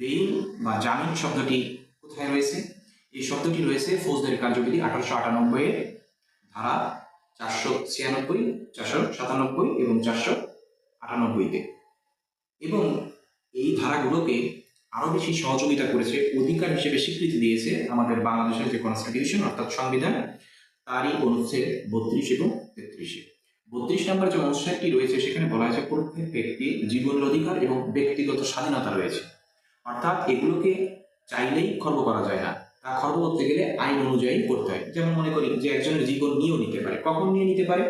Bail বা জামিন শব্দটি কোথায় রয়েছে? এই শব্দটি রয়েছে ফৌজদারি কার্যবিধি আঠারোশো আটানব্বই এর ধারা চারশো ছিয়ানব্বই, চারশো সাতানব্বই এবং চারশো আটানব্বইতে এবং এই ধারাগুলোকে আরও বেশি সহযোগিতা করেছে, অধিকার হিসেবে স্বীকৃতি দিয়েছে আমাদের বাংলাদেশের যে কনস্টিটিউশন অর্থাৎ সংবিধান, তারই অনুচ্ছেদ বত্রিশ এবং তেত্রিশে বত্রিশ নম্বর যে অনুচ্ছেদটি রয়েছে, সেখানে বলা হয়েছে প্রত্যেক ব্যক্তি জীবনের অধিকার এবং ব্যক্তিগত স্বাধীনতা রয়েছে। অর্থাৎ এগুলোকে চাইলেই খর্ব করা যায় না। তা খর্ব করতে গেলে আইন অনুযায়ী করতে হয়। যেমন মনে করি যে একজনের জীবন নিয়েও নিতে পারে। কখন নিয়ে নিতে পারে?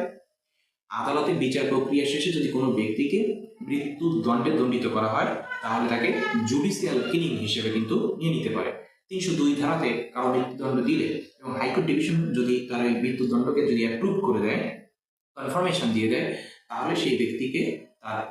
আদালতে বিচার প্রক্রিয়া শেষে যদি কোনো ব্যক্তিকে মৃত্যুর দণ্ডে দণ্ডিত করা হয়, তাহলে তাকে জুডিশিয়াল কিলিং হিসেবে কিন্তু নিয়ে নিতে পারে। তিনশো দুই ধারাতে কারও মৃত্যুদণ্ড দিলে এবং হাইকোর্ট ডিভিশন যদি তার এই মৃত্যুদণ্ডকে যদি অ্যাপ্রুভ করে দেয় কনফার্মেশন দিয়ে দেয়, তাহলে সেই ব্যক্তিকে তার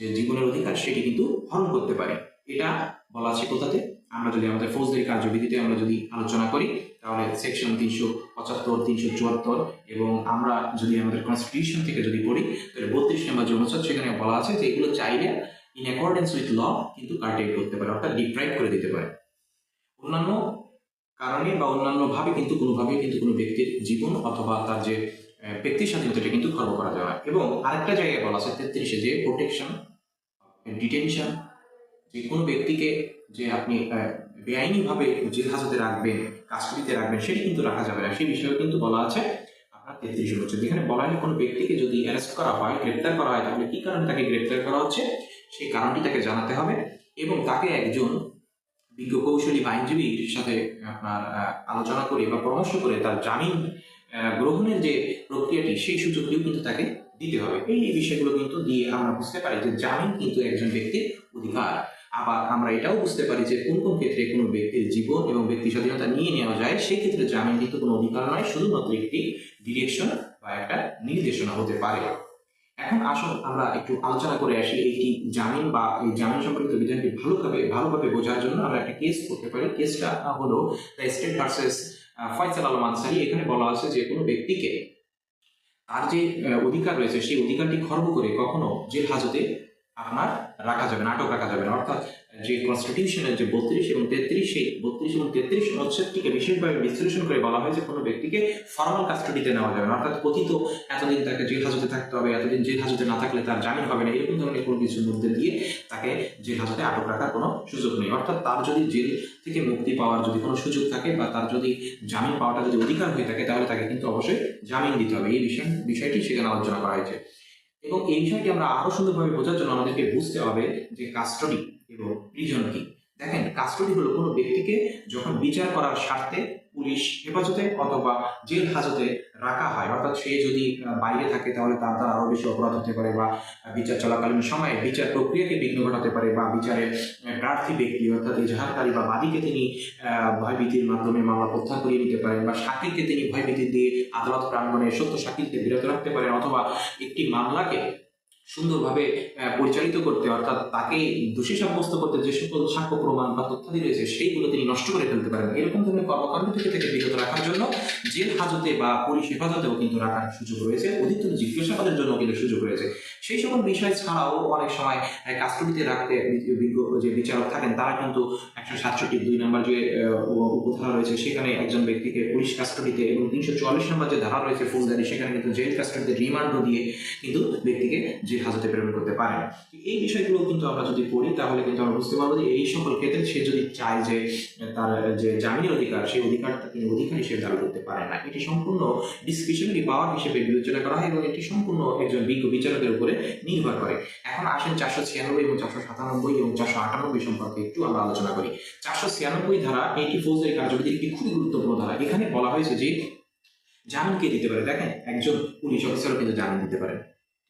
যে জীবনের অধিকার, সেটি কিন্তু হরণ করতে পারে। এটা বলা আছে কোথাতে? আমরা যদি আমাদের ফৌজদারি কার্যবিধিতে আমরা যদি আলোচনা করি তাহলে সেকশন তিনশো পঁচাত্তর তিনশো চুয়াত্তর এবং আমরা যদি আমাদের কনস্টিটিউশন থেকে যদি পড়ি তাহলে বত্রিশ নম্বর যে অনুচ্ছেদ সেখানে বলা আছে যে এগুলো চাইলে ইন অ্যাকর্ডেন্স উইথ ল কিন্তু কার্টেড করতে পারে অর্থাৎ ডিপ্রাইভ করে দিতে পারে। অন্যান্য কারণে বা অন্যান্য ভাবে কিন্তু কোনোভাবে কিন্তু কোনো ব্যক্তির জীবন অথবা তার যে আহ, ব্যক্তি স্বাধীনতাটা কিন্তু খর্ব করা যায় না। এবং আরেকটা জায়গায় বলা আছে তেত্রিশে যে প্রোটেকশন ডিটেনশন যে কোনো ব্যক্তিকে যে আপনি বেআইনিভাবে জেল হাজতে রাখবেন, কাস্টডিতে রাখবেন, সেটি কিন্তু রাখা যাবে না। সেই বিষয়ে কিন্তু বলা আছে আপনার তেত্রিশ হচ্ছে যেখানে বলা হয় কোনো ব্যক্তিকে যদি অ্যারেস্ট করা হয়, গ্রেপ্তার করা হয়, তাহলে কি কারণে তাকে গ্রেপ্তার করা হচ্ছে? সেই কারণটি তাকে জানাতে হবে এবং তাকে একজন বিজ্ঞ কৌশলী বা আইনজীবীর সাথে আপনার আলোচনা করে বা পরামর্শ করে তার জামিন গ্রহণের যে প্রক্রিয়াটি, সেই সুযোগটিও কিন্তু তাকে দিতে হবে। এই বিষয়গুলো কিন্তু দিয়ে আমরা বুঝতে পারি যে জামিন কিন্তু একজন ব্যক্তির অধিকার। আবার আমরা এটাও বুঝতে পারি যে কোন কোন ক্ষেত্রে কোনো ব্যক্তির জীবন এবং ব্যক্তি স্বাধীনতা নিয়ে নেওয়া যায় সেই ক্ষেত্রে জামিন কিন্তু কোনো অধিকার নয়, শুধুমাত্র একটি ডিরেকশন বা একটা নির্দেশনা হতে পারে। এখন আসুন আমরা একটু আলোচনা করে আসি এইটি জামিন বা এই জামিন সম্পর্কিত বিধানটি ভালোভাবে ভালোভাবে বোঝার জন্য আমরা একটা কেস করতে পারি। কেসটা হলো the state versus Faisal Alam Ansari. এখানে বলা আছে যে কোনো ব্যক্তিকে তার যে অধিকার রয়েছে, সেই অধিকারটি খর্ব করে কখনো জেল হাজতে আপনার রাখা যাবে না আটক রাখা যাবে না। অর্থাৎ যে কনস্টিটিউশনের যে বত্রিশ এবং তেত্রিশ, সেই বত্রিশ এবং তেত্রিশ অনুচ্ছেদটিকে বিশেষভাবে বিশ্লেষণ করে বলা হয়েছে কোনো ব্যক্তিকে ফর্মাল কাস্টডিতে নেওয়া যাবে না। অর্থাৎ কথিত এতদিন তাকে জেল হাজতে থাকতে হবে, এতদিন জেল হাজতে না থাকলে তার জামিন হবে না, এরকম ধরনের কোনো কিছুর মধ্যে দিয়ে তাকে জেল হাজতে আটক রাখার কোনো সুযোগ নেই। অর্থাৎ তার যদি জেল থেকে মুক্তি পাওয়ার যদি কোনো সুযোগ থাকে বা তার যদি জামিন পাওয়াটা যদি অধিকার হয়ে থাকে, তাহলে তাকে কিন্তু অবশ্যই জামিন দিতে হবে। এই বিষয় বিষয়টি সেখানে আলোচনা করা হয়েছে। এবং এই বিষয়টি আমরা আরও সুন্দরভাবে বোঝার জন্য আমাদেরকে বুঝতে হবে যে কাস্টডি এবং প্রিজন কি। দেখেন কাস্টডি হলো কোনো ব্যক্তিকে যখন বিচার করার স্বার্থে পুলিশ হেফাজতে অথবা জেল হাজতে রাখা হয়। অর্থাৎ সে যদি বাইরে থাকে তাহলে তার দ্বারা আরও বেশি অপরাধ হতে পারে বা বিচার চলাকালীন সময়ে বিচার প্রক্রিয়াকে বিঘ্ন ঘটাতে পারে বা বিচারের প্রার্থী ব্যক্তি অর্থাৎ এজাহারকারী বা বাদীকে তিনি ভয়ভীতির মাধ্যমে মামলা প্রত্যাহার করিয়ে নিতে পারেন বা সাক্ষীকে তিনি ভয়ভীতি দিয়ে আদালত প্রাঙ্গণে সত্য সাক্ষীকে বিরত রাখতে পারেন অথবা একটি মামলাকে সুন্দরভাবে পরিচালিত করতে, অর্থাৎ তাকে দোষী সাব্যস্ত করতে যে সকল সাক্ষ্য, প্রমাণ বা তথ্যাদি রয়েছে, সেইগুলো তিনি নষ্ট করে ফেলতে পারেন। এরকম ধরনের কর্মকাণ্ড থেকে থেকে বিরত রাখার জন্য জেল হাজতে বা পুলিশ হেফাজতেও কিন্তু রাখার সুযোগ রয়েছে। অধিকতর জিজ্ঞাসাবাদের জন্য কিন্তু সুযোগ রয়েছে। সেই সকল বিষয় ছাড়াও অনেক সময় কাস্টডিতে রাখতে বিজ্ঞ যে বিচারক থাকেন, তারা কিন্তু একশো সাতষট্টি দুই নম্বর যে উপধারা রয়েছে, সেখানে একজন ব্যক্তিকে পুলিশ কাস্টডিতে এবং তিনশো চুয়াল্লিশ নম্বর যে ধারা রয়েছে ফৌজদারি সেখানে কিন্তু জেল কাস্টডিতে রিমান্ডও দিয়ে কিন্তু ব্যক্তিকে জেল হাজতে প্রেরণ করতে পারে এই বিষয়গুলো কিন্তু আমরা যদি পড়ি, তাহলে কিন্তু আমরা বুঝতে পারব যে এই সকল ক্ষেত্রে সে যদি চায় যে, তার যে জামিনের অধিকার, সেই অধিকারটা তিনি অধিকার হিসেবে দাবি করতে পারে না। এটি সম্পূর্ণ ডিসক্রিপশনারি পাওয়ার হিসেবে বিবেচনা করা হয় এবং এটি সম্পূর্ণ একজন বিজ্ঞ বিচারকের উপরে নির্ভর করে। এখন আসেন চারশো ছিয়ানব্বই এবং চারশো সাতানব্বই এবং চারশো আটানব্বই সম্পর্কে একটু আমরা আলোচনা করি। চারশো ছিয়ানব্বই ধারা এটি ফৌজদারি কার্যবিধির একটি খুবই গুরুত্বপূর্ণ ধারা। এখানে বলা হয়েছে যে জামিন কে দিতে পারে। দেখেন, একজন পুলিশ অফিসারও কিন্তু জামিন দিতে পারেন।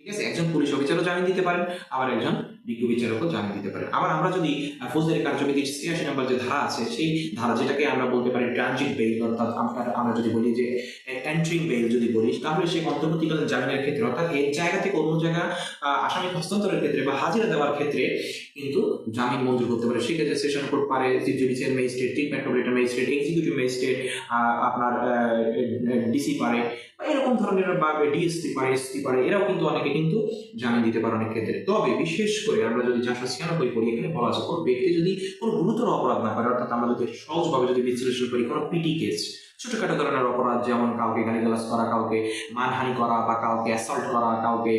ঠিক আছে? একজন পুলিশ অফিসারও জামিন দিতে পারেন আবার একজন বিজ্ঞ বিচারকও জামিন দিতে পারেন আবার আমরা যদি ফৌজদারি কার্যবিধির ছিয়াশি নম্বর যে ধারা আছে, সেই ধারা যেটাকে আমরা বলতে পারি ট্রানজিট বেইল অর্থাৎ আমরা আমরা যদি বলি যে এন্ট্রিং বেইল যদি বলি, তাহলে সেই অন্তর্বর্তীকালীন জামিনের ক্ষেত্রে, অর্থাৎ এক জায়গা থেকে অন্য জায়গা আসামি হস্তান্তরের ক্ষেত্রে বা হাজিরা দেওয়ার ক্ষেত্রে কিন্তু জামিন মঞ্জুর করতে পারে। সেক্ষেত্রে সেশন কোর্ট পারে chief judicial magistrate chief metropolitan magistrate executive magistrate আপনার ডিসি পারে বা এরকম ধরনের বা ডিএসপি পারে এসপি পারে, এরাও কিন্তু অনেকে কিন্তু জামিন দিতে পারে অনেক ক্ষেত্রে। তবে বিশেষ করে করে আমরা যদি চারশো ছিয়ানব্বই পড়ি এখানে বলা আছে কোনো ব্যক্তি যদি কোনো গুরুতর অপরাধ না করে, অর্থাৎ আমরা যদি সহজভাবে যদি বিশ্লেষণ করি কোনো পিটি কেস ছোটখাটো ধরনের অপরাধ যেমন কাউকে গালিগালাজ করা, কাউকে মানহানি করা বা কাউকে অ্যাসল্ট করা, কাউকে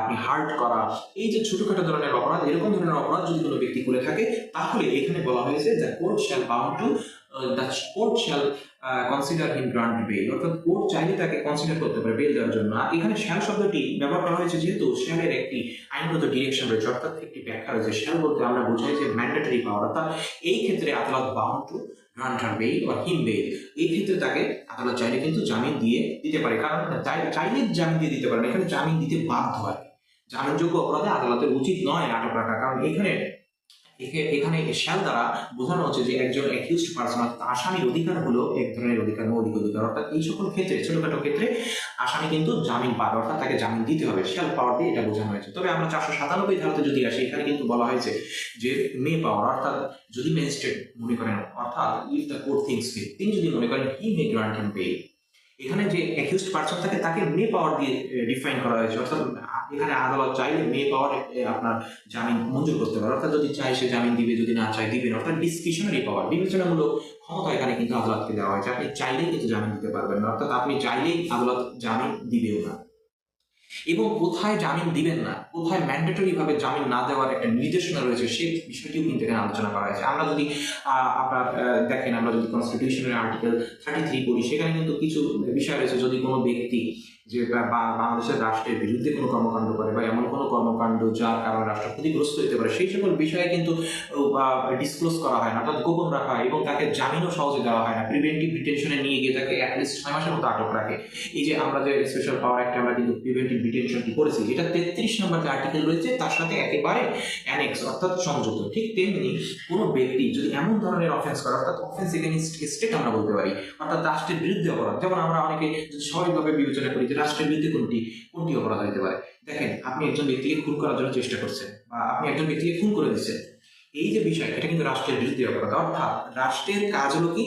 আপনি হার্ট করা, এই যে ছোটখাটো ধরনের অপরাধ, এরকম ধরনের অপরাধ যদি কোনো ব্যক্তি করে থাকে, তাহলে এখানে বলা হয়েছে the court shall bound to the court shall consider him grant bail অর্থাৎ কোর্ট চাইলে তাকে কনসিডার করতে পারে বেল দেওয়ার জন্য। আর এখানে শ্যাল শব্দটি ব্যবহার করা হয়েছে যেহেতু শ্যালের একটি আইনগত ডিরেকশন রয়েছে। অর্থাৎ একটি ব্যাখ্যা রয়েছে। শ্যাল বলতে আমরা বোঝাই যে ম্যান্ডেটরি পাওয়ার অর্থাৎ এই ক্ষেত্রে আদালত bound to grant her bail বা হিম বেল এই ক্ষেত্রে তাকে আদালত চাইলে কিন্তু জামিন দিয়ে দিতে পারে। কারণ চাই- চাইলে জামিন দিয়ে দিতে পারে এখানে জামিন দিতে বাধ্য হয়। জামিনযোগ্য অপরাধে আদালতের উচিত নয় আটক রাখা। কারণ এখানে এখে- এখানে শ্যাল দ্বারা বোঝানো হচ্ছে যে একজন অ্যাকিউজড পার্সন অর্থাৎ আসামির অধিকার হলো এক ধরনের অধিকার, মৌলিক অধিকার। অর্থাৎ এই সকল ক্ষেত্রে, ছোটখাটো ক্ষেত্রে আসামি কিন্তু জামিন পাবে, অর্থাৎ তাকে জামিন দিতে হবে। শ্যাল পাওয়ার দিয়ে এটা বোঝানো হয়েছে। তবে আমরা চারশো সাতানব্বই ধারাতে যদি আসি, এখানে কিন্তু বলা হয়েছে যে মে পাওয়ার অর্থাৎ যদি ম্যাজিস্ট্রেট মনে করেন, অর্থাৎ if the court things fit তিনি যদি মনে করেন হি মে গ্রান্ট হিম পে এখানে যে অ্যাকিউজড পার্সন থাকে, তাকে মে পাওয়ার দিয়ে ডিফাইন করা হয়েছে। অর্থাৎ এখানে আদালত চাইলে মেয়ে পাওয়ার আপনার জামিন মঞ্জুর করতে পারে। অর্থাৎ যদি চাই সে জামিন দিবে, যদি না চাই দিবে অর্থাৎ ডিসক্রিশনারি পাওয়ার বিবেচনামূলক ক্ষমতা এখানে কিন্তু আদালতকে দেওয়া হয়েছে। আপনি চাইলেই কিন্তু জামিন দিতে পারবেন না। অর্থাৎ আপনি চাইলেই আদালত জামিন দিবেও না। এবং কোথায় জামিন দিবেন না, কোথায় ম্যান্ডেটরি ভাবে জামিন না দেওয়ার একটা নির্দেশনা রয়েছে সেই বিষয়টিও কিন্তু এখানে আলোচনা করা হয়েছে। আমরা যদি আপনার দেখেন, আমরা যদি কনস্টিটিউশনের আর্টিকেল থার্টি থ্রি পড়ি, সেখানে কিন্তু কিছু বিষয় রয়েছে। যদি কোনো ব্যক্তি যে বাংলাদেশের রাষ্ট্রের বিরুদ্ধে কোনো কর্মকাণ্ড করে বা এমন কোনো কর্মকাণ্ড যার কারণে রাষ্ট্র ক্ষতিগ্রস্ত হতে পারে, সেই সকল বিষয়ে কিন্তু ডিসক্লোজ করা হয় না, অর্থাৎ গোপন রাখা হয় এবং তাকে জামিনও সহজে দেওয়া হয় না। প্রিভেন্টিভ ডিটেনশনে নিয়ে গিয়ে তাকে অ্যাটলিস্ট ছয় মাসের মতো আটক রাখে। এই যে আমরা যে স্পেশাল পাওয়ার একটা আমরা কিন্তু প্রিভেন্টিভ ডিটেনশনটি করেছি, এটা তেত্রিশ নম্বর যে আর্টিকেল রয়েছে, তার সাথে একেবারে অ্যানেক্স অর্থাৎ সংযুক্ত। ঠিক তেমনি কোনো ব্যক্তি যদি এমন ধরনের অফেন্স করে, অর্থাৎ অফেন্স এগেনিস্ট স্টেট আমরা বলতে পারি, অর্থাৎ রাষ্ট্রের বিরুদ্ধে অপরাধ। যেমন আমরা অনেকে স্বাভাবিকভাবে বিবেচনা করি যে রাষ্ট্রের বিরুদ্ধে কোনটি কোনটি অপরাধ হতে পারে? দেখেন, আপনি একজন ব্যক্তিকে খুন করার জন্য চেষ্টা করছেন, বা আপনি একজন ব্যক্তিকে খুন করে দিচ্ছেন। এই যে বিষয় এটা কিন্তু রাষ্ট্রের বিরুদ্ধে অপরাধ। অর্থাৎ রাষ্ট্রের কাজ হলো কি?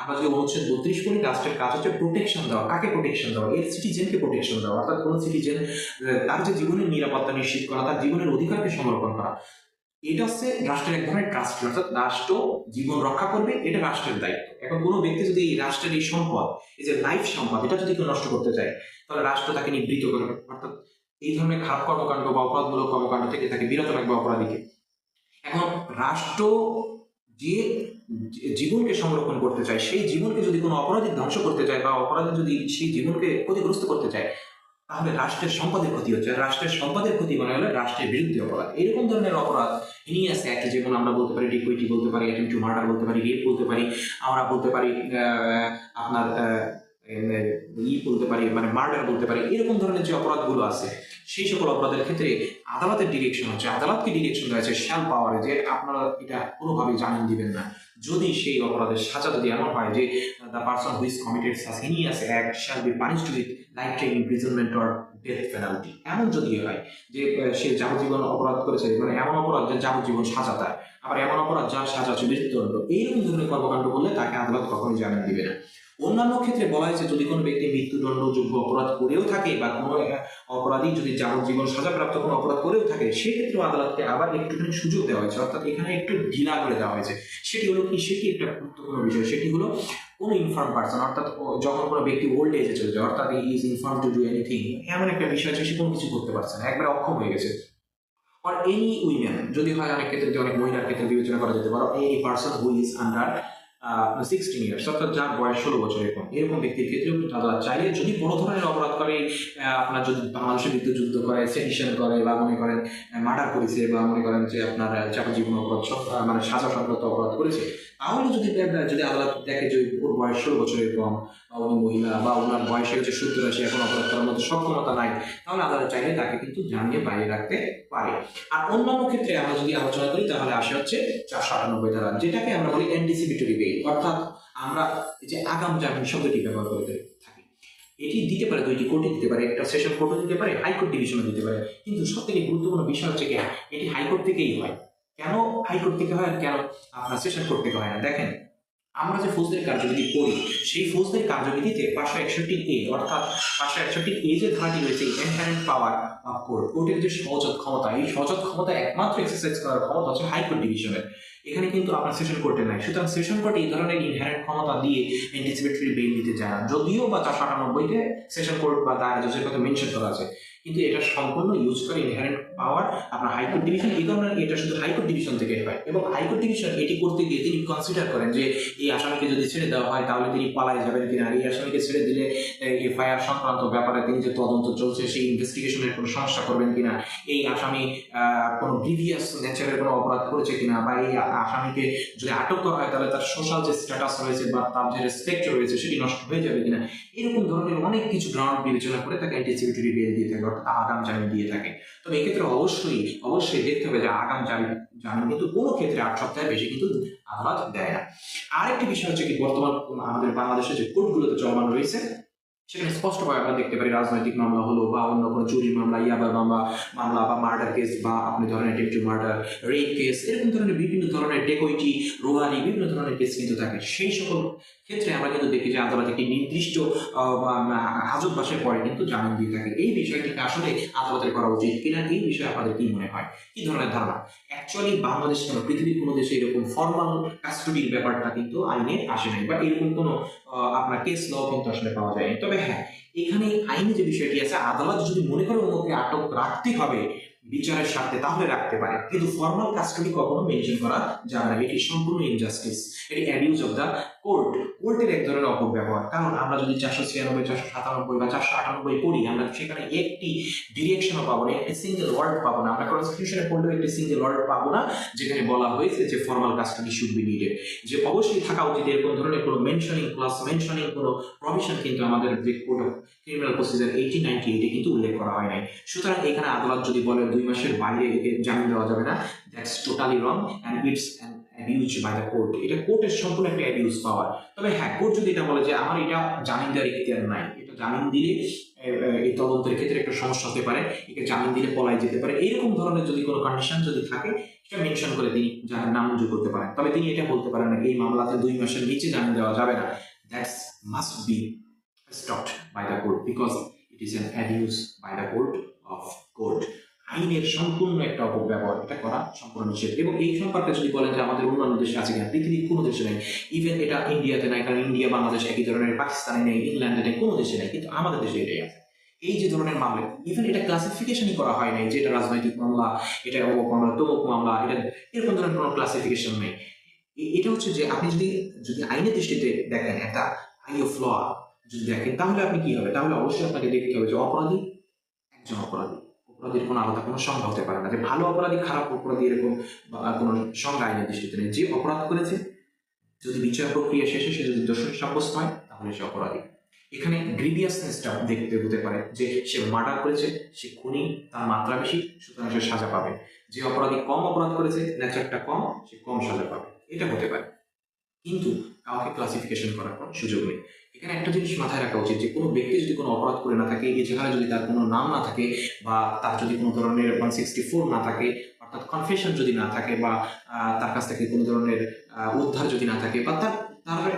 আমরা যদি অনুচ্ছেদ বত্রিশ করি রাষ্ট্রের কাজ হচ্ছে প্রোটেকশন দেওয়া। কাকে প্রোটেকশন দেওয়া? এর সিটিজেনকে প্রোটেকশন দেওয়া। অর্থাৎ কোনো সিটিজেন তার যে জীবনের নিরাপত্তা নিশ্চিত করা, তার জীবনের অধিকারকে সংরক্ষণ করা। এটা হচ্ছে রাষ্ট্রের এক ধরনের ট্রাস্ট অর্থাৎ রাষ্ট্র জীবন রক্ষা করবে, এটা রাষ্ট্রের দায়িত্ব। এখন কোনো ব্যক্তি যদি এই রাষ্ট্রের এই সম্পদ, এই যে লাইফ সম্পদ, এটা যদি কেউ নষ্ট করতে চায়, তাহলে রাষ্ট্র তাকে নিবৃত করবে অর্থাৎ এই ধরনের খারাপ কর্মকাণ্ড বা অপরাধমূলক কর্মকাণ্ড থেকে তাকে বিরত রাখবে অপরাধীকে। এখন রাষ্ট্র যে জীবনকে সংরক্ষণ করতে চায়, সেই জীবনকে যদি কোনো অপরাধী ধ্বংস করতে চায় বা অপরাধী যদি সেই জীবনকে ক্ষতিগ্রস্ত করতে চায় তাহলে রাষ্ট্রের সম্পদের ক্ষতি হচ্ছে। রাষ্ট্রের সম্পদের ক্ষতি মানে হলে রাষ্ট্রের বিরুদ্ধে অপরাধ। এরকম ধরনের অপরাধ ইনিয়াস অ্যাক্ট যেমন আমরা বলতে পারি ডিকুইটি বলতে পারি অ্যাটেম্প টু মার্ডার বলতে পারি রেপ বলতে পারি, আমরা বলতে পারি আপনার ই বলতে পারি মানে মার্ডার বলতে পারি, এরকম ধরনের যে অপরাধগুলো আছে, সেই সকল অপরাধের ক্ষেত্রে আদালতের ডিরেকশন হচ্ছে, আদালতকে ডিরেকশন হচ্ছে শ্যাল পাওয়ারে যে আপনারা এটা কোনোভাবেই জামিন দিবেন না। যদি সেই অপরাধের সাজা যদি এমন হয় যে the person who's committed such heinous act shall be punished with life time imprisonment or death penalty এমন যদি হয় যে সে যাবজ্জীবন অপরাধ করেছে মানে এমন অপরাধ যে যাবজ্জীবন সাজা তার, আবার এমন অপরাধ যার সাজা মৃত্যুদণ্ড এইরকম ধরনের কর্মকাণ্ড করলে তাকে আদালত কখনোই জামিন দিবে না। অন্যান্য ক্ষেত্রে বলা হয়েছে, যদি কোনো ব্যক্তি মৃত্যুদণ্ডযোগ্য অপরাধ করেও থাকে বা কোনো অপরাধী যদি যাবজ্জীবন সাজাপ্রাপ্ত কোনো অপরাধ করেও থাকে, সেক্ষেত্রেও আদালতকে আবার একটুখানি সুযোগ দেওয়া হয়েছে। অর্থাৎ এখানে একটু ঢিলা করে দেওয়া হয়েছে। সেটি হলো কি? সেটি একটা গুরুত্বপূর্ণ বিষয়। সেটি হলো কোনো ইনফার্ম পার্সন অর্থাৎ যখন কোনো ব্যক্তি ওল্ড এজে চলে যায় অর্থাৎ is infirm to do anything এমন একটা বিষয় আছে সে কোনো কিছু করতে পারছে না একবারে অক্ষম হয়ে গেছে। আর এনি উইমেন যদি হয় অনেক ক্ষেত্রে অনেক মহিলার ক্ষেত্রে বিবেচনা করা যেতে পারো any person who is under sixteen years অর্থাৎ যার বয়স ষোলো বছর এরকম এরকম ব্যক্তির ক্ষেত্রেও কিন্তু আদালত চাইলে যদি কোনো ধরনের অপরাধ করে আপনার যদি বাংলাদেশের বিরুদ্ধে যুদ্ধ করে সেডিশন করে বা মনে করেন মার্ডার করেছে বা মনে করেন যে আপনার আহ, যাবজ্জীবন অপরাধ মানে সাজা সংক্রান্ত অপরাধ করেছে তাহলে যদি যদি আদালত দেখে যে ওর বয়স ষোলো বছরের কম, বা উনি মহিলা, বা ওনার বয়সে হচ্ছে সত্তর আছে, এখন অপরাধ করার মতো সক্ষমতা নাই, তাহলে আদালত চাইলে তাকে কিন্তু জামিয়ে বাইরে রাখতে পারে। আর অন্যান্য ক্ষেত্রে আমরা যদি আলোচনা করি, তাহলে আসে হচ্ছে চারশো আটানব্বই ধারা যেটাকে আমরা বলি অ্যান্টিসিপেটরি বেল অর্থাৎ আমরা যে আগাম জামিন শব্দটি ব্যবহার করে থাকি। এটি দিতে পারে, দুইটি কোর্টে দিতে পারে, একটা সেশন কোর্টও দিতে পারে, হাইকোর্ট ডিভিশনও দিতে পারে। কিন্তু সব থেকে গুরুত্বপূর্ণ বিষয় হচ্ছে কি এটি হাইকোর্ট থেকেই হয়। কেন হাই হাইকোর্ট থেকে হয় কেন আপনার সেশন কোর্ট থেকে হয় না? দেখেন, আমরা যে ফৌজদারি কার্যবিধি পড়ি সেই ফৌজদারি কার্যবিধিতে পাঁচশো একষট্টি এ অর্থাৎ পাঁচশো একষট্টি এ যে ধারাটি রয়েছে ইনহারেন্ট পাওয়ার কোর্ট কোর্টের যে সহজত ক্ষমতা, এই সহজত ক্ষমতা একমাত্র এক্সারসাইজ করার ক্ষমতা হচ্ছে হাইকোর্ট ডিভিশনের এখানে কিন্তু আপনার সেশন কোর্টে নাই। সুতরাং সেশন কোর্টে এই ধরনের ইনহারেন্ট ক্ষমতা দিয়ে অ্যান্টিসিপেটরি বেল দিতে যায় না। যদিও বা চারশো আটানব্বইতে সেশন কোর্ট বা দায়রা জজের কথা মেনশন করা আছে, কিন্তু এটা সম্পূর্ণ ইউজ করে ইনহারেন্ট পাওয়ার, আপনার হাইকোর্ট ডিভিশন এই ধরনের এটা শুধু হাইকোর্ট ডিভিশন থেকে হয়। এবং হাইকোর্ট ডিভিশন এটি করতে গিয়ে তিনি কনসিডার করেন যে, এই আসামিকে যদি ছেড়ে দেওয়া হয়, তাহলে তিনি পালায় যাবেন কিনা? এই আসামিকে ছেড়ে দিলে এফআইআর সংক্রান্ত ব্যাপারে তিনি যে তদন্ত চলছে, সেই ইনভেস্টিগেশনের কোনো সমস্যা করবেন কিনা? এই আসামি কোনো প্রিভিয়াস নেচারের কোনো অপরাধ করেছে কিনা? বা এই আসামিকে যদি আটক করা হয়, তাহলে তার সোশ্যাল যে স্ট্যাটাস রয়েছে বা তার যে রেসপেক্ট রয়েছে, সেটি নষ্ট হয়ে যাবে কিনা? এরকম ধরনের অনেক কিছু গ্রাউন্ড বিবেচনা করে তাকে অ্যান্টিসিপিটরি বেল দিয়ে থাকে, অর্থাৎ আগাম জামিন দিয়ে থাকে। তবে এক্ষেত্রে অবশ্যই অবশ্যই দেখতে হবে যে আগাম জামিন কিন্তু কোনো ক্ষেত্রে আট সপ্তাহের বেশি কিন্তু আদালত দেয় না। আরেকটি বিষয় হচ্ছে কি, বর্তমান আমাদের বাংলাদেশে যে কোর্টগুলোতে চলমান রয়েছে সেখানে স্পষ্টভাবে আমরা দেখতে পারি, রাজনৈতিক মামলা হলো বা অন্য কোনো চুরি মামলা ইয়াবার মামলা মামলা বা মার্ডার কেস বা আপনি ধরেন অ্যাটেম্পটেড মার্ডার রেপ কেস এরকম ধরনের বিভিন্ন ধরনের ডেকইটি, রোহানি, বিভিন্ন ধরনের কেস কিন্তু থাকে। সেই সকল ক্ষেত্রে আমরা কিন্তু দেখি যে আদালত একটি নির্দিষ্ট হাজতবাসের পরে কিন্তু জামিন দিয়ে থাকে এই বিষয়টিকে আসলে আদালতের করা উচিত কিনা, এই বিষয়ে আপনাদের কি মনে হয়? কি ধরনের ধারণা? অ্যাকচুয়ালি বাংলাদেশ কেন? পৃথিবীর কোনো দেশে এরকম ফর্মাল কাস্টডির ব্যাপারটা কিন্তু আইনে আসে নাই বা এরকম কোনো আপনার কেস ল কিন্তু আসলে পাওয়া যায়নি। তবে হ্যাঁ এখানে আইনে যে বিষয়টি আছে, আদালত যদি মনে করে অন্যকে আটক রাখতে হবে, বিচারের স্বার্থে তাহলে রাখতে পারে। কিন্তু ফর্মাল কাস্টডি কখনো মেনশন করা যাবে না। এটি সম্পূর্ণ ইনজাস্টিস এটি অ্যাবিউজ অফ দ্য কোর্ট কোর্টের এক ধরনের অপব্যবহার। কারণ আমরা যদি চারশো ছিয়ানব্বই, চারশো সাতানব্বই বা চারশো আটানব্বই পড়ি, আমরা সেখানে একটি ডিরেকশনও পাবো না, একটি সিঙ্গেল ওয়ার্ড পাবো না। আমরা কনস্টিটিউশনে পড়লেও একটি সিঙ্গেল ওয়ার্ড পাবো না, যেখানে বলা হয়েছে যে formal custody should be needed যে অবশ্যই থাকা উচিত, এরকম ধরনের কোনো মেনশনিং প্লাস মেনশনিং কোনো প্রভিশন কিন্তু আমাদের code of criminal procedure eighteen ninety এইটে কিন্তু উল্লেখ করা হয় নাই। সুতরাং এখানে আদালত যদি বলে দুই মাসের বাইরে জামিন দেওয়া যাবে না that's totally wrong and it's an abuse by the court এটা কোর্টের সম্পূর্ণ একটা অ্যাবিউজ পাওয়ার। তবে হ্যাঁ কোর্ট যদি এটা বলে যে আমার এটা জামিন দেওয়ার ইখতিয়ার নাই, এটা জামিন দিলে এই তদন্তের ক্ষেত্রে একটা সমস্যা হতে পারে, একে জামিন দিলে পলাই যেতে পারে। এরকম ধরনের যদি কোনো কন্ডিশন যদি থাকে, সেটা মেনশন করে তিনি জামিন নামঞ্জুর করতে পারেন। তবে তিনি এটা বলতে পারেন না, এই মামলাতে দুই মাসের নিচে জামিন দেওয়া যাবে না। That's must be stopped by the court because it is an abuse by the court of court আইনের সম্পূর্ণ একটা অপব্যবহার, এটা করা সম্পূর্ণ নিষেধ। এবং এই সম্পর্কে যদি বলেন যে আমাদের অন্যান্য দেশে আছে কিনা, পৃথিবীর কোনো দেশে নেই। ইভেন এটা ইন্ডিয়াতে নাই, কারণ ইন্ডিয়া বাংলাদেশ একই ধরনের পাকিস্তানে নেই ইংল্যান্ডে নেই, কোনো দেশে নেই, কিন্তু আমাদের দেশে এটাই আছে। এই যে ধরনের মামলা ইভেন এটা ক্লাসিফিকেশনই করা হয় নাই যে এটা রাজনৈতিক মামলা, এটা অমুক মামলা, তমুক মামলা, এটা এরকম ধরনের কোনো ক্লাসিফিকেশন নেই। এটা হচ্ছে যে আপনি যদি যদি আইনের দৃষ্টিতে দেখেন একটা আই অফ ল যদি দেখেন, তাহলে আপনি কি হবে? তাহলে অবশ্যই আপনাকে দেখতে হবে যে অপরাধী একজন অপরাধী। অপরাধীর কোনো আলাদা কোনো সংজ্ঞা হতে পারে না। যে ভালো অপরাধী, খারাপ অপরাধী এরকম কোনো সংজ্ঞা আইনের দৃষ্টিতে নেই। যে অপরাধ করেছে, যদি বিচার প্রক্রিয়া শেষে সে যদি দোষী সাব্যস্ত হয়, তাহলে সে অপরাধী। এখানে গ্রিভিয়াসনেসটা দেখতে হতে পারে যে সে মার্ডার করেছে, সে খুনি, তার মাত্রা বেশি, সুতরাং সে সাজা পাবে। যে অপরাধী কম অপরাধ করেছে নেচারটা কম, সে কম সাজা পাবে। এটা হতে পারে। কিন্তু কাউকে ক্লাসিফিকেশন করার কোনো সুযোগ নেই। এখানে একটা জিনিস মাথায় রাখা উচিত যে কোনো ব্যক্তি যদি কোনো অপরাধ করে না থাকে জায়গায় যদি তার কোনো নাম না থাকে বা তার যদি কোনো ধরনের ওয়ান সিক্সটি ফোর না থাকে, অর্থাৎ কনফেশন যদি না থাকে বা তার কাছ থেকে কোনো ধরনের উদ্ধার যদি না থাকে বা তার তার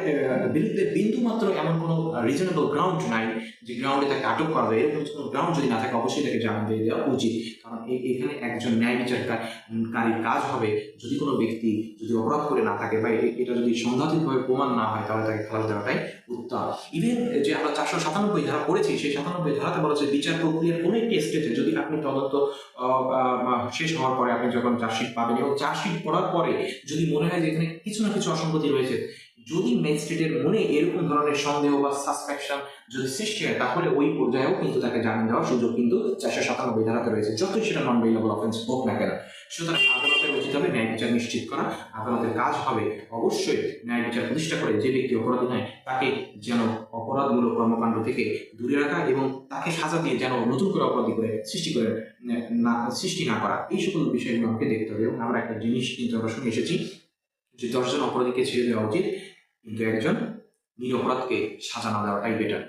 বিরুদ্ধে বিন্দু মাত্র এমন কোনো রিজনেবল গ্রাউন্ড নাই যে গ্রাউন্ডে তাকে আটক করা যায়। এরকম কোনো গ্রাউন্ড যদি না থাকে, অবশ্যই তাকে জামিন দিয়ে দেওয়া উচিত। কারণ এখানে একজন ন্যায় বিচারকারীর কাজ হবে যদি কোনো ব্যক্তি যদি অপরাধ করে না থাকে বা এটা যদি সন্দেহাতীতভাবে প্রমাণ না হয়, তাহলে তাকে খালাস দেওয়াটাই উত্তম। ইভেন যে আমরা চারশো সাতানব্বই ধারা পড়েছি, সেই সাতানব্বই ধারাতে বলা হচ্ছে বিচার প্রক্রিয়ার কোনো একটি স্টেজে যদি আপনি তদন্ত শেষ হওয়ার পরে আপনি যখন চার্জশিট পাবেন এবং চার্জশিট পড়ার পরে যদি মনে হয় যে এখানে কিছু না কিছু অসঙ্গতি রয়েছে যদি ম্যাজিস্ট্রেটের মনে এরকম ধরনের সন্দেহ বা সাসপেকশন যদি সৃষ্টি হয়, তাহলে ওই পর্যায়েও কিন্তু তাকে জামিন দেওয়ার সুযোগ কিন্তু চারশো সাতানব্বই ধারাতে রয়েছে। যতই সেটা নন বেইলেবল অফেন্স হোক না কেন, সুতরাং আদালতের উচিত হবে ন্যায় বিচার নিশ্চিত করা। আদালতের কাজ হবে অবশ্যই ন্যায় বিচার প্রতিষ্ঠা করে যে ব্যক্তি অপরাধী নয়, তাকে যেন অপরাধমূলক কর্মকাণ্ড থেকে দূরে রাখা এবং তাকে সাজা দিয়ে যেন নতুন করে অপরাধী করে সৃষ্টি করে না, সৃষ্টি না করা। এই সকল বিষয়গুলো আমাকে দেখতে হবে এবং আমরা একটা জিনিস কিন্তু আমরা শুনে এসেছি যে দশজন অপরাধীকে ছেড়ে দেওয়া উচিত। কিন্তু একজন নিরপরাধকে সাজা না দেওয়াটাই বেটার